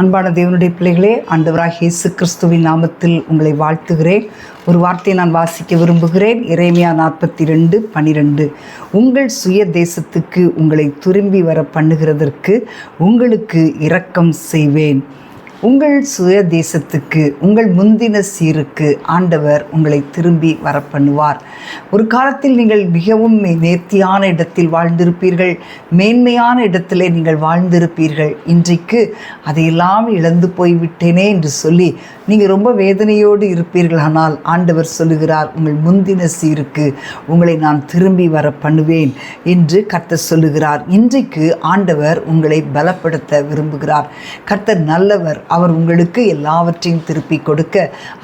அன்பான தேவனுடைய பிள்ளைகளே ஆண்டவராக இயேசு கிறிஸ்துவின் நாமத்தில் உங்களை வாழ்த்துகிறேன். ஒரு வார்த்தையை நான் வாசிக்க விரும்புகிறேன். இறைமையா நாற்பத்தி ரெண்டு பனிரெண்டு. உங்கள் சுய தேசத்துக்கு உங்களை திரும்பி வர பண்ணுகிறதற்கு உங்களுக்கு இரக்கம் செய்வேன். உங்கள் சுய தேசத்துக்கு உங்கள் முந்தின சீருக்கு ஆண்டவர் உங்களை திரும்பி வர பண்ணுவார் ஒரு காலத்தில் நீங்கள் மிகவும் நேர்த்தியான இடத்தில் வாழ்ந்திருப்பீர்கள் மேன்மையான இடத்திலே நீங்கள் வாழ்ந்திருப்பீர்கள். இன்றைக்கு அதையெல்லாம் இழந்து போய்விட்டேனே என்று சொல்லி நீங்கள் ரொம்ப வேதனையோடு இருப்பீர்கள். ஆனால் ஆண்டவர் சொல்லுகிறார் உங்கள் முந்தின சீருக்கு உங்களை நான் திரும்பி வர பண்ணுவேன் என்று கர்த்தர் சொல்லுகிறார். இன்றைக்கு ஆண்டவர் உங்களை பலப்படுத்த விரும்புகிறார். கர்த்தர் நல்லவர் அவர் உங்களுக்கு எல்லாவற்றையும் திருப்பி கொடுக்க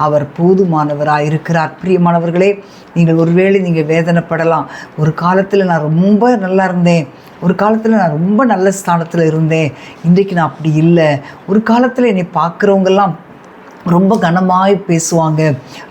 அவர் போதுமானவராக இருக்கிறார் பிரியமானவர்களே நீங்கள் ஒருவேளை நீங்கள் வேதனைப்படலாம். ஒரு காலத்தில் நான் ரொம்ப நல்லா இருந்தேன். ஒரு காலத்தில் நான் ரொம்ப நல்ல ஸ்தானத்தில் இருந்தேன். இன்றைக்கு நான் அப்படி இல்லை. ஒரு காலத்தில் என்னை பார்க்குறவங்கெல்லாம் ரொம்ப கனமாய் பேசுவாங்க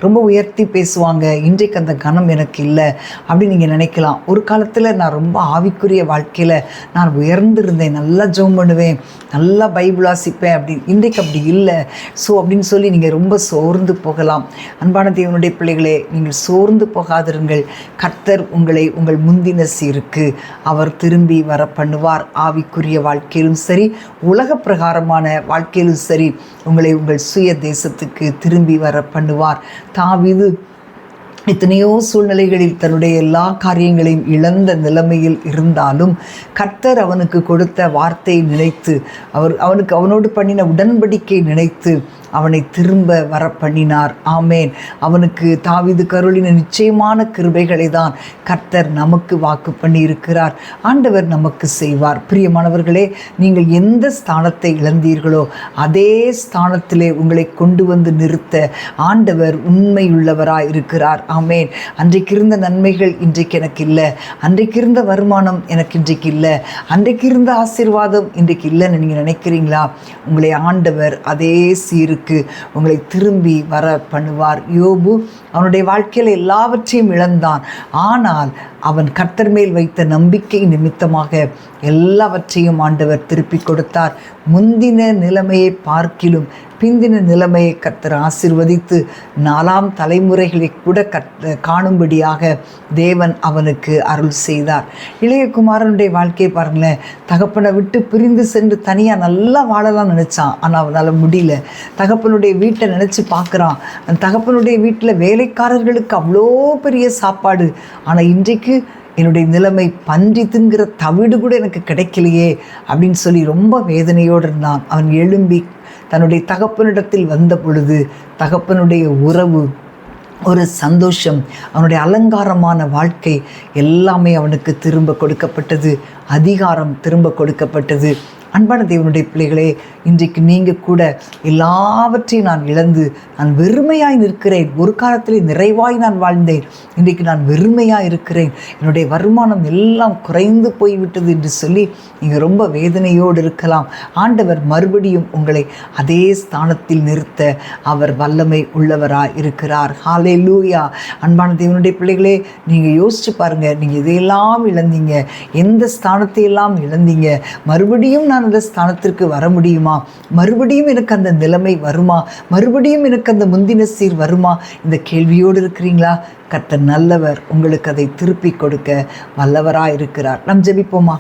ரொம்ப உயர்த்தி பேசுவாங்க இன்றைக்கு அந்த கனம் எனக்கு இல்லை அப்படின்னு நீங்கள் நினைக்கலாம். ஒரு காலத்தில் நான் ரொம்ப ஆவிக்குரிய வாழ்க்கையில் நான் உயர்ந்திருந்தேன் நல்லா ஜோம் பண்ணுவேன் நல்லா பைபிள் வாசிப்பேன் அப்படி இன்றைக்கு அப்படி இல்லை. ஸோ அப்படின்னு சொல்லி நீங்கள் ரொம்ப சோர்ந்து போகலாம். அன்பான தேவனுடைய பிள்ளைகளே நீங்கள் சோர்ந்து போகாதிருங்கள். கர்த்தர் உங்களை உங்கள் முந்தின சீருக்கு அவர் திரும்பி வர பண்ணுவார் ஆவிக்குரிய வாழ்க்கையிலும் சரி உலக பிரகாரமான வாழ்க்கையிலும் சரி உங்களை உங்கள் சுய தேசத்துக்கு திரும்பி வர பண்ணுவார். தாவிது எத்தனையோ சூழ்நிலைகளில் தன்னுடைய எல்லா காரியங்களையும் இழந்த நிலைமையில் இருந்தாலும் கர்த்தர் அவனுக்கு கொடுத்த வார்த்தையை நினைத்து அவர் அவனுக்கு அவனோடு பண்ணின உடன்படிக்கை நினைத்து அவனை திரும்ப வர பண்ணினார் ஆமேன். அவனுக்கு தாவிது கருளின நிச்சயமான கிருபைகளை தான் கர்த்தர் நமக்கு வாக்கு பண்ணி இருக்கிறார் ஆண்டவர் நமக்கு செய்வார். பிரியமானவர்களே நீங்கள் எந்த ஸ்தானத்தை இழந்தீர்களோ அதே ஸ்தானத்திலே உங்களை கொண்டு வந்து நிறுத்த ஆண்டவர் உண்மையுள்ளவராய் இருக்கிறார். ஆமேன். அன்றைக்கு இருந்த நன்மைகள் இன்றைக்கு எனக்கு இல்லை. அன்றைக்கு இருந்த வருமானம் எனக்கு இன்றைக்கு இல்லை. அன்றைக்கு இருந்த ஆசீர்வாதம் இன்றைக்கு இல்லைன்னு நீங்கள் நினைக்கிறீங்களா? உங்களை ஆண்டவர் அதே சீருக்கு உங்களை திரும்பி வர பண்ணுவார். யோபு அவனுடைய வாழ்க்கையில் எல்லாவற்றையும் இழந்தான். ஆனால் அவன் கர்த்தர் மேல் வைத்த நம்பிக்கை நிமித்தமாக எல்லாவற்றையும் ஆண்டவர் திருப்பி கொடுத்தார். முந்தின நிலைமையை பார்க்கிலும் பிந்தின நிலைமையை கர்த்தர் ஆசிர்வதித்து நாலாம் தலைமுறைகளை கூட கத் காணும்படியாக தேவன் அவனுக்கு அருள் செய்தார். இளையகுமாரனுடைய வாழ்க்கையை பாருங்களேன். தகப்பனை விட்டு பிரிந்து சென்று தனியாக நல்லா வாழலாம் நினச்சான். ஆனால் அவனால் முடியல. தகப்பனுடைய வீட்டை நினச்சி பார்க்குறான் அந்த தகப்பனுடைய வீட்டில் வேலைக்காரர்களுக்கு அவ்வளோ பெரிய சாப்பாடு. ஆனால் இன்றைக்கு என்னுடைய நிலைமை பன்றி தின்கிற தவிடு கூட எனக்கு கிடைக்கலையே அப்படின்னு சொல்லி ரொம்ப வேதனையோடு இருந்தான். அவன் எழும்பி தன்னுடைய தகப்பனிடத்தில் வந்த பொழுது தகப்பனுடைய உறவு ஒரு சந்தோஷம் அவனுடைய அலங்காரமான வாழ்க்கை எல்லாமே அவனுக்கு திரும்ப கொடுக்கப்பட்டது. அதிகாரம் திரும்ப கொடுக்கப்பட்டது. அன்பான தேவனுடைய பிள்ளைகளே இன்றைக்கு நீங்கள் கூட எல்லாவற்றையும் நான் இழந்து நான் வெறுமையாய் நிற்கிறேன். ஒரு காலத்திலே நிறைவாய் நான் வாழ்ந்தேன். இன்றைக்கு நான் வெறுமையாக இருக்கிறேன். என்னுடைய வருமானம் எல்லாம் குறைந்து போய்விட்டது என்று சொல்லி நீங்கள் ரொம்ப வேதனையோடு இருக்கலாம். ஆண்டவர் மறுபடியும் உங்களை அதே ஸ்தானத்தில் நிறுத்த அவர் வல்லமை உள்ளவராக இருக்கிறார். ஹாலே லூயா அன்பான தேவனுடைய பிள்ளைகளே நீங்கள் யோசிச்சு பாருங்கள் நீங்கள் இதையெல்லாம் இழந்தீங்க? எந்த ஸ்தானத்தை எல்லாம் இழந்தீங்க? மறுபடியும் நான் அந்த ஸ்தானத்திற்கு வர முடியுமா? மறுபடியும் எனக்கு அந்த நிலைமை வருமா? மறுபடியும் எனக்கு அந்த முந்தின சீர் வருமா? இந்த கேள்வியோடு இருக்கிறீங்களா? கர்த்தர் நல்லவர் உங்களுக்கு அதை திருப்பி கொடுக்க வல்லவராக இருக்கிறார் நம் ஜெபிப்போமா?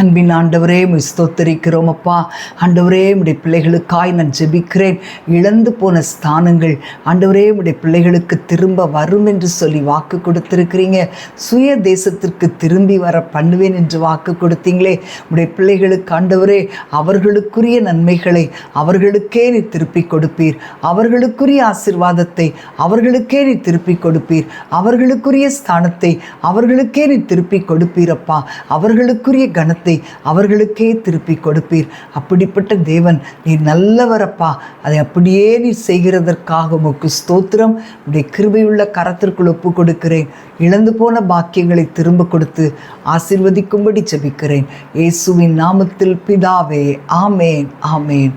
அன்பின் ஆண்டவரே ஸ்தோத்தரிக்கிறோம் அப்பா. ஆண்டவரே உடைய பிள்ளைகளுக்காய் நான் ஜெபிக்கிறேன். இழந்து போன ஸ்தானங்கள் ஆண்டவரே உடைய பிள்ளைகளுக்கு திரும்ப வரும் என்று சொல்லி வாக்கு கொடுத்துருக்கிறீங்க. சுய தேசத்திற்கு திரும்பி வர பண்ணுவேன் என்று வாக்கு கொடுத்தீங்களே. உடைய பிள்ளைகளுக்கு ஆண்டவரே அவர்களுக்குரிய நன்மைகளை அவர்களுக்கே நீ திருப்பி கொடுப்பீர். அவர்களுக்குரிய ஆசிர்வாதத்தை அவர்களுக்கே நீ திருப்பி கொடுப்பீர். அவர்களுக்குரிய ஸ்தானத்தை அவர்களுக்கே நீ திருப்பி கொடுப்பீரப்பா அவர்களுக்குரிய கனத்தை அவர்களுக்கே திருப்பி கொடுப்பீர். அப்படிப்பட்ட தேவன் நீர் நல்லவரப்பா. அதை அப்படியே நீர் செய்கிறதற்காக உமக்கு ஸ்தோத்திரம். உடைய கிருபையுள்ள கரத்திற்குள் ஒப்பு கொடுக்கிறேன். இழந்து போன பாக்கியங்களை திரும்ப கொடுத்து ஆசிர்வதிக்கும்படி ஜபிக்கிறேன். இயேசுவின் நாமத்தில் பிதாவே ஆமேன் ஆமேன்.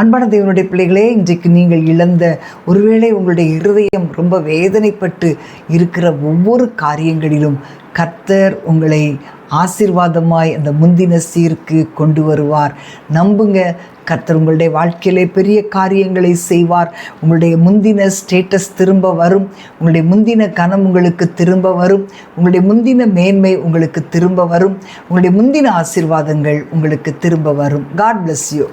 அன்பான தேவனுடைய பிள்ளைகளே இன்றைக்கு நீங்கள் இழந்த ஒருவேளை உங்களுடைய இருதயம் ரொம்ப வேதனைப்பட்டு இருக்கிற ஒவ்வொரு காரியங்களிலும் கர்த்தர் உங்களை ஆசீர்வாதமாய் அந்த முந்தின சீருக்கு கொண்டு வருவார். நம்புங்க கர்த்தர் உங்களுடைய வாழ்க்கையிலே பெரிய காரியங்களை செய்வார். உங்களுடைய முந்தின ஸ்டேட்டஸ் திரும்ப வரும். உங்களுடைய முந்தின கனம் உங்களுக்கு திரும்ப வரும். உங்களுடைய முந்தின மேன்மை உங்களுக்கு திரும்ப வரும். உங்களுடைய முந்தின ஆசீர்வாதங்கள் உங்களுக்கு திரும்ப வரும். God bless you